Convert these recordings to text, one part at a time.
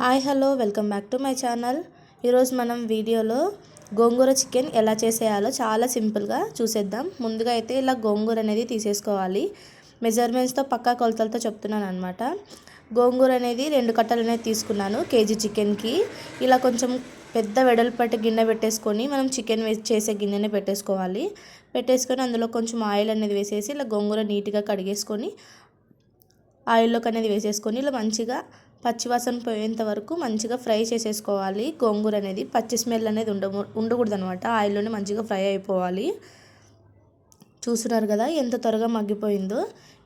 Hi hello welcome back to my channel. ఈరోజు మనం వీడియోలో గోంగూర చికెన్ ఎలా చేసేయాలో చాలా సింపుల్గా చూసేద్దాం. ముందుగా అయితే ఇలా గోంగూర అనేది తీసేసుకోవాలి. మెజర్మెంట్స్తో పక్కా కొలతలతో చెప్తున్నాను అనమాట గోంగూర అనేది రెండు కట్టలు అనేది తీసుకున్నాను కేజీ చికెన్కి. ఇలా కొంచెం పెద్ద వెడల్పట్టి గిన్నె పెట్టేసుకొని మనం చికెన్ చేసే గిన్నెని పెట్టేసుకోవాలి. పెట్టేసుకొని అందులో కొంచెం ఆయిల్ అనేది వేసేసి ఇలా గోంగూర నీట్గా కడిగేసుకొని ఆయిల్లోకి అనేది వేసేసుకొని ఇలా మంచిగా పచ్చివాసన పోయేంత వరకు మంచిగా ఫ్రై చేసేసుకోవాలి. గోంగూర అనేది పచ్చి స్మెల్ అనేది ఉండ ఉండకూడదు అనమాట ఆయిల్లోనే మంచిగా ఫ్రై అయిపోవాలి. చూస్తున్నారు కదా ఎంత త్వరగా మగ్గిపోయిందో.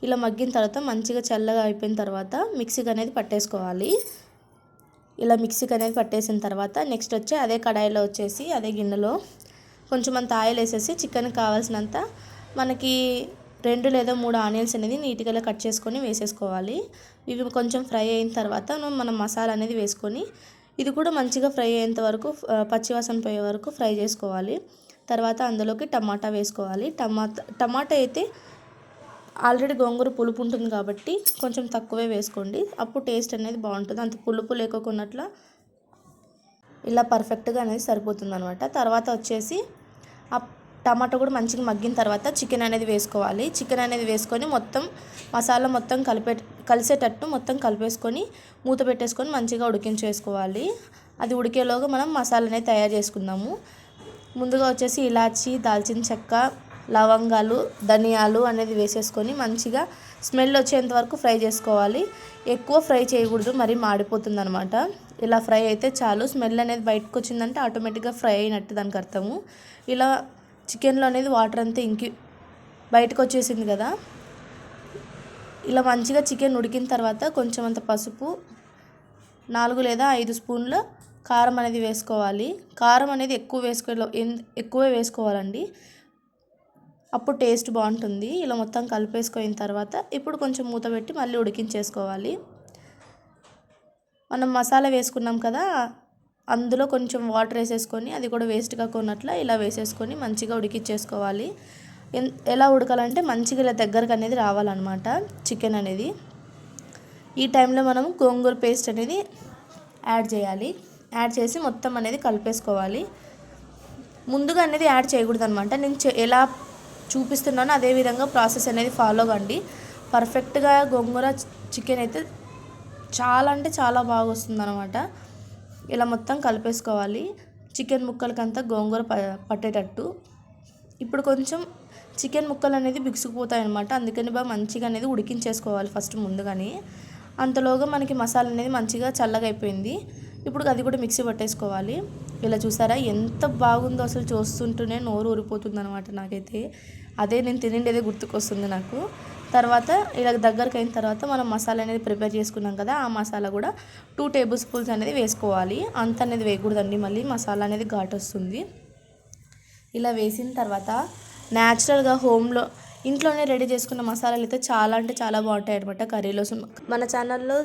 ఇలా మగ్గిన తర్వాత మంచిగా చల్లగా అయిపోయిన తర్వాత మిక్సీకి అనేది పట్టేసుకోవాలి. ఇలా మిక్సీకి అనేది పట్టేసిన తర్వాత నెక్స్ట్ వచ్చి అదే కడాయిలో వచ్చేసి అదే గిన్నెలో కొంచెం అంత ఆయిల్ వేసేసి చికెన్కి కావాల్సినంత మనకి రెండు లేదా మూడు ఆనియన్స్ అనేది నీట్గా కట్ చేసుకొని వేసేసుకోవాలి. ఇవి కొంచెం ఫ్రై అయిన తర్వాత మనం మసాలా అనేది వేసుకొని ఇది కూడా మంచిగా ఫ్రై అయ్యేంత వరకు పచ్చివాసన పోయే వరకు ఫ్రై చేసుకోవాలి. తర్వాత అందులోకి టమాటా వేసుకోవాలి. టమాటా టమాటా అయితే ఆల్రెడీ గోంగూర పులుపు ఉంటుంది కాబట్టి కొంచెం తక్కువే వేసుకోండి. అప్పుడు టేస్ట్ అనేది బాగుంటుంది. అంత పులుపు లేకోకున్నట్ల ఇలా పర్ఫెక్ట్గా అనేది సరిపోతుంది అనమాట తర్వాత వచ్చేసి టమాటా కూడా మంచిగా మగ్గిన తర్వాత చికెన్ అనేది వేసుకోవాలి. చికెన్ అనేది వేసుకొని మొత్తం మసాలా మొత్తం కలిపే కలిసేటట్టు మొత్తం కలిపేసుకొని మూత పెట్టేసుకొని మంచిగా ఉడికించేసుకోవాలి. అది ఉడికేలోగా మనం మసాలా అనేది తయారు చేసుకుందాము. ముందుగా వచ్చేసి ఇలాచి దాల్చిన చెక్క లవంగాలు ధనియాలు అనేది వేసేసుకొని మంచిగా స్మెల్ వచ్చేంత వరకు ఫ్రై చేసుకోవాలి. ఎక్కువ ఫ్రై చేయకూడదు మరి మాడిపోతుంది అనమాట ఇలా ఫ్రై అయితే చాలు. స్మెల్ అనేది బయటకు వచ్చిందంటే ఆటోమేటిక్గా ఫ్రై అయినట్టు దానికి అర్థము. ఇలా చికెన్లో అనేది వాటర్ అంతా ఇంకి బయటకు వచ్చేసింది కదా. ఇలా మంచిగా చికెన్ ఉడికిన తర్వాత కొంచెం అంత పసుపు నాలుగు లేదా ఐదు స్పూన్ల కారం అనేది వేసుకోవాలి. కారం అనేది ఎక్కువ వేసుకో ఎక్కువే వేసుకోవాలండి. అప్పుడు టేస్ట్ బాగుంటుంది. ఇలా మొత్తం కలిపేసుకున్న తర్వాత ఇప్పుడు కొంచెం మూత పెట్టి మళ్ళీ ఉడికించేసుకోవాలి. మనం మసాలా వేసుకున్నాం కదా అందులో కొంచెం వాటర్ వేసేసుకొని అది కూడా వేస్ట్ కాకున్నట్ల ఇలా వేసేసుకొని మంచిగా ఉడికిచ్చేసుకోవాలి. ఎలా ఉడకాలంటే మంచిగా ఇలా దగ్గరకు అనేది రావాలన్నమాట చికెన్ అనేది. ఈ టైంలో మనం గోంగూర పేస్ట్ అనేది యాడ్ చేయాలి. యాడ్ చేసి మొత్తం అనేది కలిపేసుకోవాలి. ముందుగా అనేది యాడ్ చేయకూడదు అనమాట నేను ఎలా చూపిస్తున్నానో అదే విధంగా ప్రాసెస్ అనేది ఫాలో కండి. పర్ఫెక్ట్గా గోంగూర చికెన్ అయితే చాలా అంటే చాలా బాగా వస్తుంది అనమాట ఇలా మొత్తం కలిపేసుకోవాలి. చికెన్ ముక్కలకంతా గోంగూర ప పట్టేటట్టు. ఇప్పుడు కొంచెం చికెన్ ముక్కలు అనేది బిగుసుకుపోతాయి అనమాట అందుకని బాగా మంచిగా అనేది ఉడికించేసుకోవాలి ఫస్ట్ ముందుగానే. అంతలోగా మనకి మసాలా అనేది మంచిగా చల్లగా అయిపోయింది ఇప్పుడు అది కూడా మిక్సీ పట్టేసుకోవాలి. ఇలా చూసారా ఎంత బాగుందో అసలు చూస్తుంటూనే నోరు ఊరిపోతుంది అనమాట నాకైతే. అదే నేను తినిండేదే గుర్తుకొస్తుంది నాకు. తర్వాత ఇలా దగ్గరికి అయిన తర్వాత మనం మసాలా అనేది ప్రిపేర్ చేసుకున్నాం కదా ఆ మసాలా కూడా టూ టేబుల్ స్పూన్స్ అనేది వేసుకోవాలి. అంత అనేది వేయకూడదండి మళ్ళీ మసాలా అనేది ఘాట్ వస్తుంది. ఇలా వేసిన తర్వాత న్యాచురల్గా హోమ్లో ఇంట్లోనే రెడీ చేసుకున్న మసాలాలు అయితే చాలా అంటే చాలా బాగుంటాయి అనమాట కర్రీలో. మన ఛానల్లో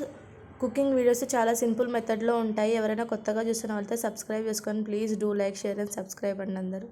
కుకింగ్ వీడియోస్ చాలా సింపుల్ మెథడ్లో ఉంటాయి. ఎవరైనా కొత్తగా చూస్తున్న వాళ్ళతో సబ్స్క్రైబ్ చేసుకొని please do like share and subscribe అండి అందరూ.